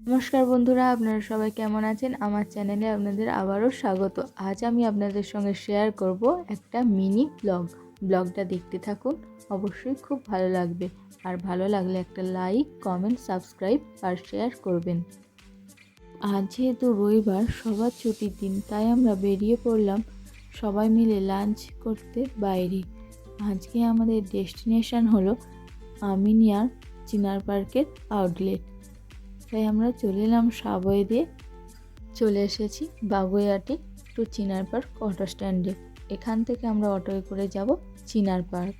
নমস্কার বন্ধুরা, আপনারা সবাই কেমন আছেন? আমার চ্যানেলে আপনাদের আবারও স্বাগত। আজ আমি আপনাদের সঙ্গে শেয়ার করব একটা মিনি ব্লগ ব্লগটা দেখতে থাকুন, অবশ্যই খুব ভালো লাগবে। আর ভালো লাগলে একটা লাইক কমেন্ট সাবস্ক্রাইব আর শেয়ার করবেন। আজ যেহেতু রবিবার, সবার ছুটির দিন, তাই আমরা বেরিয়ে পড়লাম সবাই মিলে লাঞ্চ করতে বাইরে। আজকে আমাদের ডেস্টিনেশন হলো আমিনিয়ার চিনার পার্কের আউটলেট তাই আমরা চলে এলাম সাবয়ে দিয়ে। চলে এসেছি Baguiati to Chinar park auto স্ট্যান্ডে এখান থেকে আমরা অটোয় করে যাব চিনার পার্ক।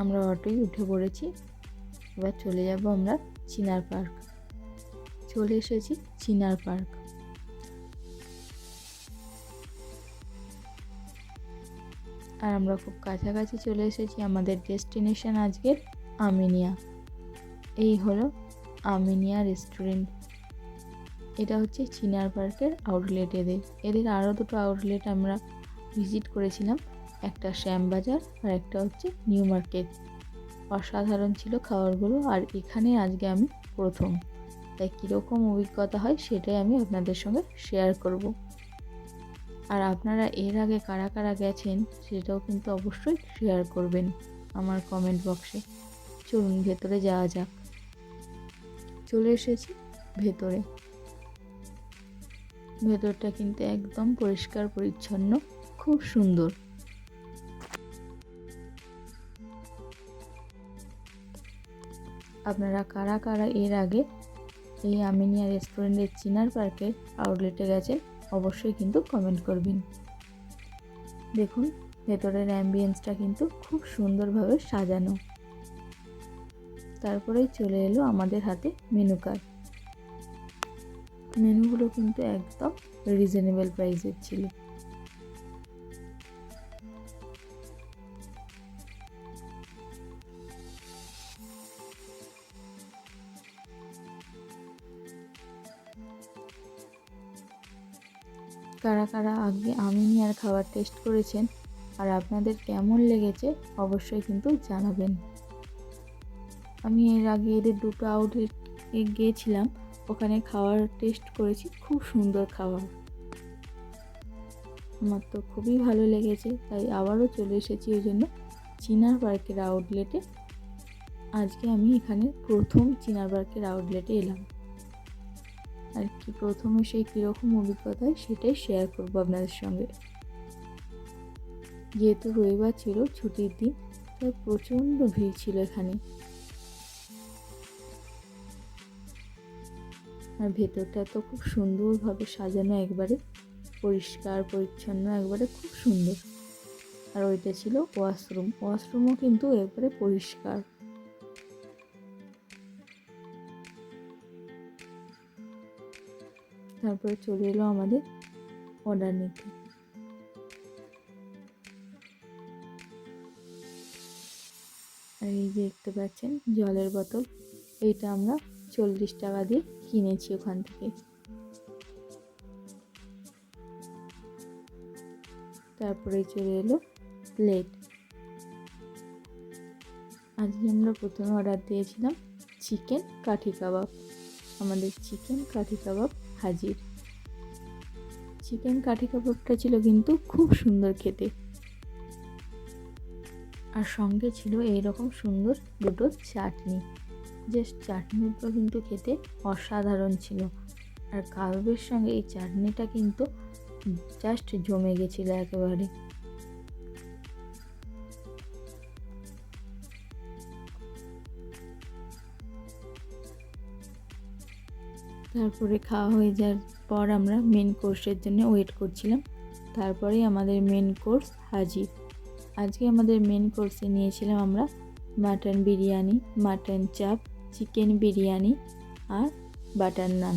আমরা অটোয় উঠে পড়েছি। এবার চলে যাব আমরা চিনার পার্ক। চলে এসেছি চিনার পার্ক। আর আমরা খুব কাছাকাছি চলে এসেছি আমাদের ডেস্টিনেশন আজকের আমিনিয়া। এই হলো আমিনিয়া রেস্টুরেন্ট। এটা হচ্ছে চিনার পার্কের আউটলেট এদের। এদের আরও দুটো আউটলেট আমরা ভিজিট করেছিলাম। একটা শ্যামবাজার আর একটা হচ্ছে নিউ মার্কেট। অসাধারণ ছিল খাবারগুলো আর এখানে আজকে আমি প্রথম। তাই কীরকম অভিজ্ঞতা হয় সেটাই আমি আপনাদের সঙ্গে শেয়ার করব। আর আপনারা এর আগে কারা কারা গেছেন সেটাও কিন্তু অবশ্যই শেয়ার করবেন আমার কমেন্ট বক্সে চলুন ভেতরে যাওয়া যাক। চলে এসেছি ভেতরে। ভেতরটা কিন্তু একদম পরিষ্কার, পরিচ্ছন্ন, খুব সুন্দর। আপনারা কারা কারা এর আগে এই আমিনিয়া রেস্টুরেন্টের চিনার পার্কের আউটলেটে গেছেন অবশ্যই কিন্তু কমেন্ট করবেন। দেখুন, ভেতরের অ্যাম্বিয়েন্সটা কিন্তু খুব সুন্দরভাবে সাজানো। তারপরেই চলে এলো আমাদের হাতে মেনু কার্ড মেনুগুলো কিন্তু একদম রিজনেবল প্রাইসের ছিল। কারা কারা আগে আমিনি আর খাবার টেস্ট করেছেন আর আপনাদের কেমন লেগেছে অবশ্যই কিন্তু জানাবেন। আমি এর আগে এদের দুটো আউটলেট গিয়েছিলাম, ওখানে খাওয়ার টেস্ট করেছি, খুব সুন্দর খাবার। আমার তো খুবই ভালো লেগেছে, তাই আবারও চলে এসেছি ওই জন্য চিনার পার্কের আউটলেটে আজকে আমি এখানে প্রথম চিনার পার্কের আউটলেটে এলাম। আর কি প্রথমে সেই কীরকম অভিজ্ঞতা সেটাই শেয়ার করব আপনাদের সঙ্গে। যেহেতু রবিবার ছিল ছুটির দিন, তাই প্রচণ্ড ভিড় ছিল এখানে। আর ভেতরটা তো খুব সুন্দরভাবে সাজানো একবারে, পরিষ্কার, পরিচ্ছন্ন, একবারে খুব সুন্দর। আর ওইটা ছিল ওয়াশরুম ওয়াশরুমও কিন্তু একবারে পরিষ্কার। তারপরে চলে এলো আমাদের অর্ডার নিতে। আর এই যে দেখতে পাচ্ছেন, জলের বোতল। এইটা আমরা চল্লিশ টাকা দিয়ে কিনেছি ওখান থেকে। তারপরে চলে এলো প্লেট আজকে আমরা প্রথমে অর্ডার দিয়েছিলাম চিকেন কাঠি কাবাব। আমাদের চিকেন কাঠি কাবাব হাজির। চিকেন কাঠি কাবাবটা ছিল কিন্তু খুব সুন্দর খেতে। আর সঙ্গে ছিল এই রকম সুন্দর দুটো চাটনি। যে চাটনিটা কিন্তু খেতে অসাধারণ ছিল। আর কাবাবের সঙ্গে এই চাটনিটা কিন্তু জাস্ট জমে গেছিল একেবারে। তারপরে খাওয়া হয়ে যাওয়ার পর আমরা মেন কোর্সের জন্য ওয়েট করছিলাম। তারপরেই আমাদের মেন কোর্স হাজির। আজকে আমাদের মেন কোর্সে নিয়েছিলাম আমরা mutton biryani mutton chaap chicken biryani আর বাটার নান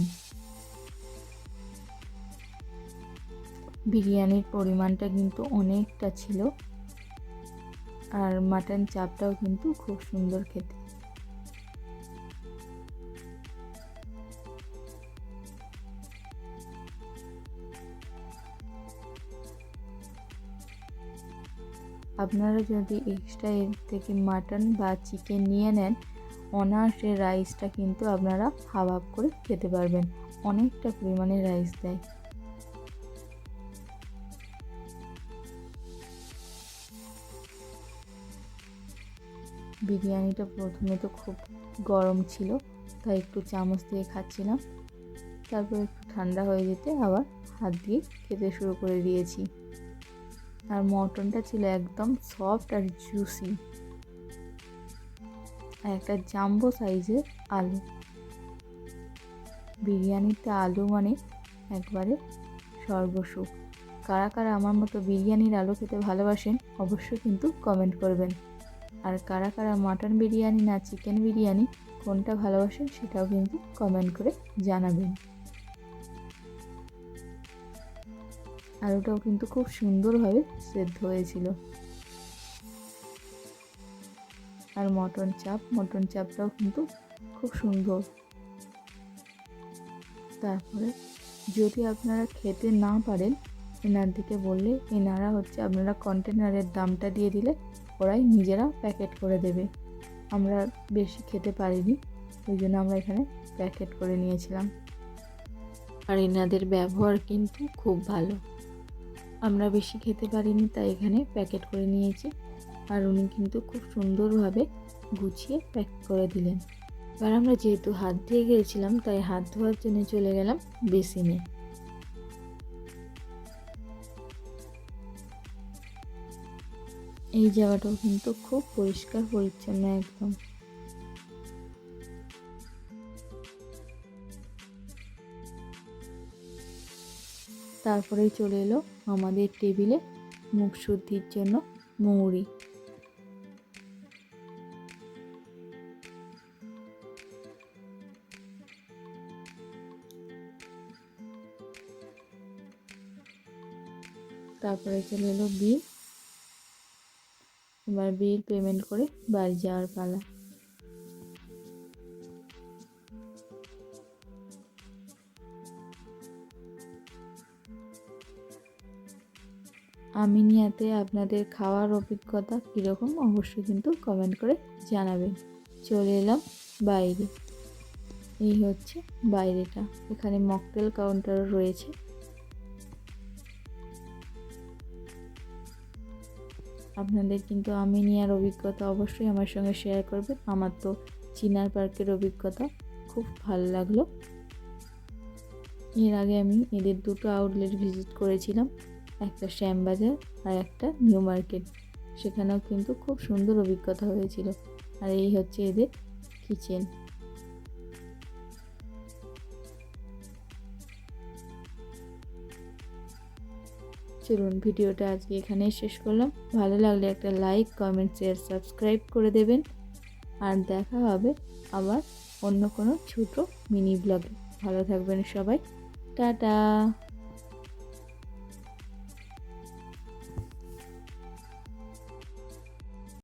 বিরিয়ানির পরিমাণটা কিন্তু অনেকটা ছিল। আর মাটন চাপটাও কিন্তু খুব সুন্দর খেতে। আপনারা যদি এক্সট্রা এর থেকে মাটন বা চিকেন নিয়ে নেন, অনায়াসে রাইসটা কিন্তু আপনারা হাফ হাফ করে খেতে পারবেন। অনেকটা পরিমাণে রাইস দেয়। বিরিয়ানিটা প্রথমে তো খুব গরম ছিল, তাই একটু চামচ দিয়ে খাচ্ছিলাম। তারপর একটু ঠান্ডা হয়ে যেতে আবার হাত দিয়ে খেতে শুরু করে দিয়েছি। আর মটনটা ছিল একদম সফট আর জুসি আর একটা জাম্বো সাইজের আলু। বিরিয়ানিতে আলু মানে একবারে সর্বসুখ কারা কারা আমার মতো বিরিয়ানির আলু খেতে ভালোবাসেন, অবশ্যই কিন্তু কমেন্ট করবেন। আর কারা কারা মাটন বিরিয়ানি না চিকেন বিরিয়ানি কোনটা ভালোবাসেন, সেটাও কিন্তু কমেন্ট করে জানাবেন। আলুটাও কিন্তু খুব সুন্দরভাবে সেদ্ধ হয়েছিল। আর মটন চাপ, মটন চাপটাও কিন্তু খুব সুন্দর। তারপরে যদি আপনারা খেতে না পারেন, এনার দিকে বললে এনারা হচ্ছে আপনারা কন্টেনারের দামটা দিয়ে দিলে ওরাই নিজেরা প্যাকেট করে দেবে। আমরা বেশি খেতে পারিনি, ওই জন্য আমরা এখানে প্যাকেট করে নিয়েছিলাম। আর এনাদের ব্যবহার কিন্তু খুব ভালো। আমরা বেশি খেতে পারিনি, তাই এখানে প্যাকেট করে নিয়েছি। আর উনি কিন্তু খুব সুন্দরভাবে গুছিয়ে প্যাক করে দিলেন। এবার আমরা যেহেতু হাত দিয়ে গিয়েছিলাম তাই হাত ধোয়ার জন্য চলে গেলাম বেসিনে। এই জায়গাটাও কিন্তু খুব পরিষ্কার পরিচ্ছন্ন একদম। তারপরেই চলে এলো আমাদের টেবিলে মুখ শুদ্ধির জন্য মৌরি। তারপরে চলে এলো বিল। এবার বিল পেমেন্ট করে বাড়ি যাওয়ার পালা। আমিনিয়াতে আপনাদের খাওয়ার অভিজ্ঞতা কীরকম অবশ্যই কিন্তু কমেন্ট করে জানাবেন। চলে এলাম বাইরে। এই হচ্ছে বাইরেটা। এখানে মকটেল কাউন্টারও রয়েছে। আপনাদের কিন্তু আমিনিয়ার অভিজ্ঞতা অবশ্যই আমার সঙ্গে শেয়ার করবেন। আমার তো চিনার পার্কের অভিজ্ঞতা খুব ভালো লাগল। এর আগে আমি এদের দুটো আউটলেট ভিজিট করেছিলাম। একটা শ্যামবাজার আর একটা নিউ মার্কেট। সেখানেও কিন্তু খুব সুন্দর অভিজ্ঞতা হয়েছিল। আর এই হচ্ছে এদের কিচেন। চলুন ভিডিওটা আজকে এখানেই শেষ করলাম। ভালো লাগলে একটা লাইক কমেন্ট শেয়ার সাবস্ক্রাইব করে দেবেন। আর দেখা হবে আবার অন্য কোনো ছোটো মিনি ব্লগে ভালো থাকবেন সবাই। টাটা!